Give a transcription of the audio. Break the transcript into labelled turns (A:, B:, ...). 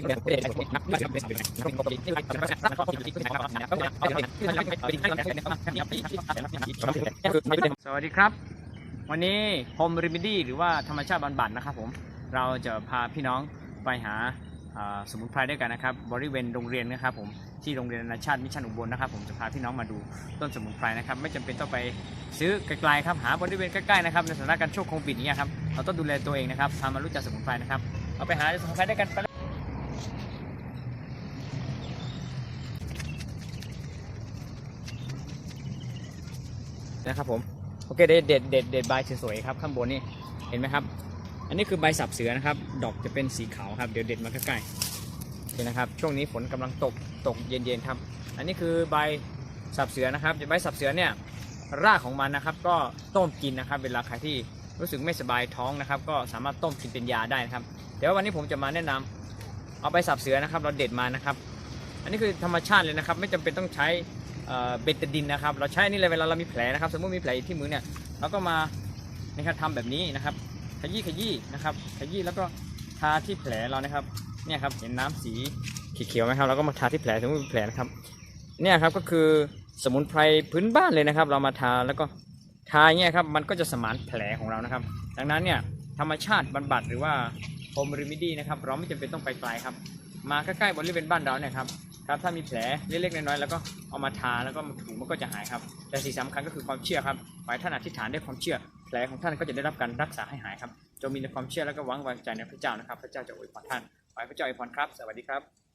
A: สวัสดีครับ วันนี้โฮมริมิดี้หรือว่าธรรมชาติบำบัดนะครับผมเราจะพาพี่น้องไปหาสมุนไพรด้วยกันนะครับ บริเวณโรงเรียนนะครับผมที่โรงเรียนนานาชาติมิชชันอุบลนะครับ ผมจะพาพี่น้องมาดูต้นสมุนไพรนะครับ ไม่จำเป็นต้องไปซื้อไกลๆครับหาบริเวณใกล้ๆนะครับในสถานการณ์ช่วงโควิดนี้ครับเราต้องดูแลตัวเองนะครับพามารู้จักสมุนไพรนะครับเอาไปหาสมุนไพรด้วยกันไป นะครับผมโอเคเด็ดเด็ดเด็ดเด็ดใบสวยๆครับข้างบนนี่เห็นไหมครับ อันนี้คือใบสับเสือนะครับ ดอกจะเป็นสีขาวครับเดี๋ยวเด็ดมาใกล้ๆเห็นนะครับ ช่วงนี้ฝนกำลังตกตกเย็นๆครับ อันนี้คือใบสับเสือนะครับใบสับเสือเนี่ยรากของมันนะครับ ก็ต้มกินนะครับ เวลาใครที่รู้สึกไม่สบายท้องนะครับ ก็สามารถต้มกินเป็นยาได้นะครับ เดี๋ยววันนี้ผมจะมาแนะนำ เอาใบสับเสือนะครับ เราเด็ดมานะครับ อันนี้คือธรรมชาติเลยนะครับ ไม่จำเป็นต้องใช้เเบตาดินนะครับ เราใช้อันนี่เลยเวลาเรามีแผลนะครับ สมมติมีแผลที่มือเนี่ยเราก็มานะครับทำแบบนี้นะครับ ขยี้ขยี้นะครับ ขยี้แล้วก็ทาที่แผลเรานะครับ เนี่ยครับเห็นน้ำสีเขียวไหมครับเราก็มาทาที่แผลสมมติมีแผลนะครับ เนี่ยครับก็คือสมุนไพรพื้นบ้านเลยนะครับ เรามาทาแล้วก็ทาเนี่ยครับมันก็จะสมานแผลของเรานะครับ ดังนั้นเนี่ยธรรมชาติบำบัดหรือว่า โฮมรีมิดี้นะครับเราไม่จำเป็นต้องไปไกลครับ มาใกล้ๆบริเวณบ้านเราเนี่ยครับครับถ้ามีแผลเล็กๆน้อยๆแล้วก็เอามาทาแล้วก็มาถูมันก็จะหายครับ แต่สิ่งสำคัญก็คือความเชื่อครับขอให้ท่านอธิษฐานด้วยความเชื่อ แผลของท่านก็จะได้รับการรักษาให้หายครับจงมีในความเชื่อแล้วก็หวังวางใจในพระเจ้านะครับ พระเจ้าจะอวยพรท่านขอให้พระเจ้าอวยพรครับ สวัสดีครับ